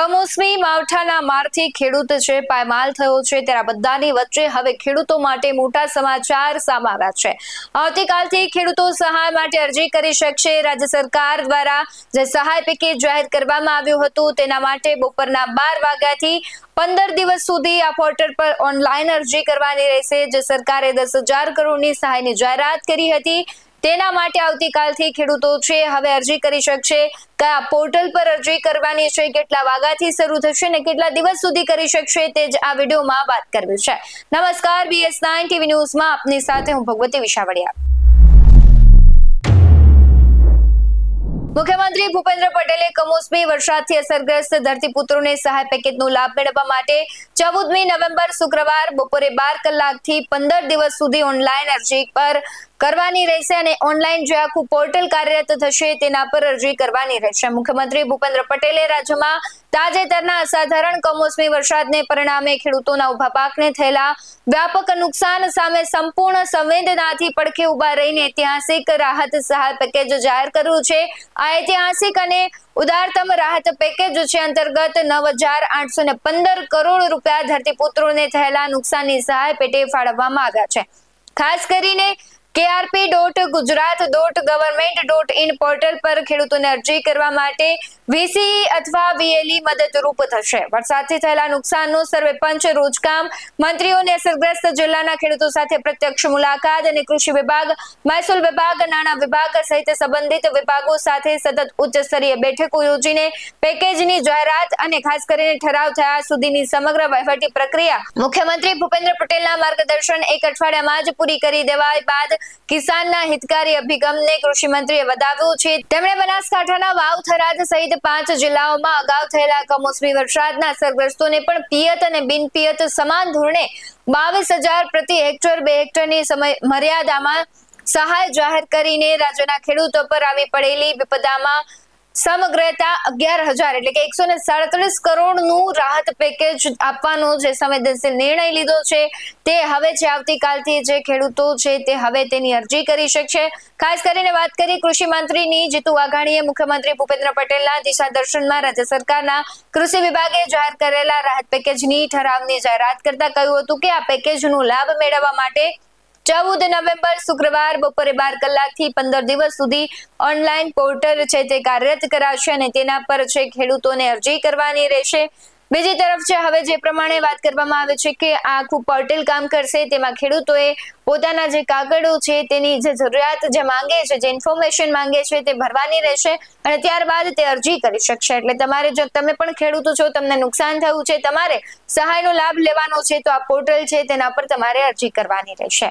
કમોસમી માવઠાના મારથી ખેડૂત છે પાયમાલ થયો છે ત્યારે બધાની વચ્ચે હવે ખેડૂતો માટે મોટા સમાચાર સામે આવ્યા છે. આવતીકાલથી ખેડૂતો સહાય માટે અરજી કરી શકશે. રાજ્ય સરકાર દ્વારા જે સહાય પેકેજ જાહેર કરવામાં આવ્યું હતું, તેના માટે બપોરના બાર વાગ્યાથી પંદર દિવસ સુધી આ પોર્ટલ પર ઓનલાઈન અરજી કરવાની રહેશે. જે સરકારે દસ હજાર કરોડની સહાયની જાહેરાત કરી હતી. તેના માટે આવતીકાલથી ખેડૂતો છે, હવે અરજી કરી શકશે. કયા પોર્ટલ પર અરજી કરવાની છે, કેટલા વાગ્યાથી શરૂ થશે ને કેટલા દિવસ સુધી કરી શકશે તે જ આ વિડીયોમાં વાત કરવી છે. નમસ્કાર બીએસ નાઇન ટીવી ન્યૂઝમાં આપની સાથે હું ભગવતી વિશાવડિયા. મુખ્યમંત્રી ભૂપેન્દ્ર પટેલે કમોસમી વરસાદથી અસરગ્રસ્ત ધરતીપુત્રોને સહાય પેકેજનો લાભ મેળવવા માટે ચૌદમી નવેમ્બર શુક્રવાર બપોરે બાર કલાકથી પંદર દિવસ સુધી ઓનલાઈન અરજી પર કરવાની રહેશે અને ઓનલાઈન જે આખું પોર્ટલ કાર્યરત થશે તેના પર અરજી કરવાની રહેશે. મુખ્યમંત્રી ભૂપેન્દ્ર પટેલે રાજ્યમાં તાજેતરના અસાધારણ કમોસમી વરસાદને પરિણામે ખેડૂતોના ઊભા પાકને થયેલા વ્યાપક નુકસાન સામે સંપૂર્ણ સંવેદનાથી પડખે ઊભા રહીને ઐતિહાસિક રાહત સહાય પેકેજ જાહેર કર્યું છે. આ ઐતિહાસિક અને ઉદારતમ રાહત પેકેજ છે અંતર્ગત નવ હજાર આઠસો ને પંદર કરોડ રૂપિયા ધરતીપુત્રોને થયેલા નુકસાનની સહાય પેટે ફાળવવામાં આવ્યા છે. ખાસ કરીને KRP dot Gujarat dot government dot in portal પર ખેડૂતોને અરજી કરવા માટે વીસી અથવા વીએલઈ મદદરૂપ થશે. વરસાદથી થયેલા નુકસાનનું સર્વે પંચ રોજકામ મંત્રીઓને અસરગ્રસ્ત જિલ્લાના ખેડૂતો સાથે પ્રત્યક્ષ મુલાકાત અને કૃષિ વિભાગ, મહેસૂલ વિભાગ, નાણાં વિભાગ સહિત સંબંધિત વિભાગો સાથે સતત ઉચ્ચ સ્તરીય બેઠકો યોજીને પેકેજની જાહેરાત અને ખાસ કરીને ઠરાવ થયા સુધીની સમગ્ર વહીવટી પ્રક્રિયા મુખ્યમંત્રી ભૂપેન્દ્ર પટેલના માર્ગદર્શન એક અઠવાડિયામાં જ પૂરી કરી દેવાય બાદ કિસાનના હિતકારી અભિગમને કૃષિ મંત્રીએ વધાવ્યો છે. તેમણે બનાસકાંઠાના વાવ થરાદ સહિત પાંચ જિલ્લાઓમાં અગાઉ થયેલા કમોસમી વરસાદના અસરગ્રસ્તોને પણ પિયત અને બિનપિયત સમાન ધોરણે બાવીસ હજાર પ્રતિ હેક્ટર બે હેક્ટરની સમય મર્યાદામાં સહાય જાહેર કરીને રાજ્યના ખેડૂતો પર આવી પડેલી વિપદામાં સમગ્રતા અગિયાર હજાર એટલે કે એકસો ને સાડત્રીસ કરોડનું રાહત પેકેજ આપવાનો જે સંવેદનશીલ નિર્ણય લીધો છે, તે હવે જે આવતીકાલથી જે ખેડૂતો છે તે હવે તેની અરજી કરી શકશે. ખાસ કરીને વાત કરી કૃષિ મંત્રીની, જીતુ વાઘાણીએ મુખ્યમંત્રી ભૂપેન્દ્ર પટેલના દિશા દર્શનમાં રાજ્ય સરકારના કૃષિ વિભાગે જાહેર કરેલા રાહત પેકેજની ઠરાવની જાહેરાત કરતા કહ્યું હતું કે આ પેકેજનો લાભ મેળવવા માટે ચૌદ નવેમ્બર શુક્રવાર બપોરે બાર કલાકથી પંદર દિવસ સુધી ઓનલાઈન પોર્ટલ છે તે કાર્યરત કરાશે અને તેના પર છે ખેડૂતોને અરજી કરવાની રહેશે. બીજી તરફ છે, હવે જે પ્રમાણે વાત કરવામાં આવે છે કે આ આખું પોર્ટલ કામ કરશે, તેમાં ખેડૂતોએ પોતાના જે કાગળો છે તેની જે જરૂરિયાત જે માંગે છે, જે ઇન્ફોર્મેશન માંગે છે તે ભરવાની રહેશે અને ત્યારબાદ તે અરજી કરી શકશે. એટલે તમારે જો તમે પણ ખેડૂતો છો, તમને નુકસાન થયું છે, તમારે સહાયનો લાભ લેવાનો છે, તો આ પોર્ટલ છે તેના પર તમારે અરજી કરવાની રહેશે.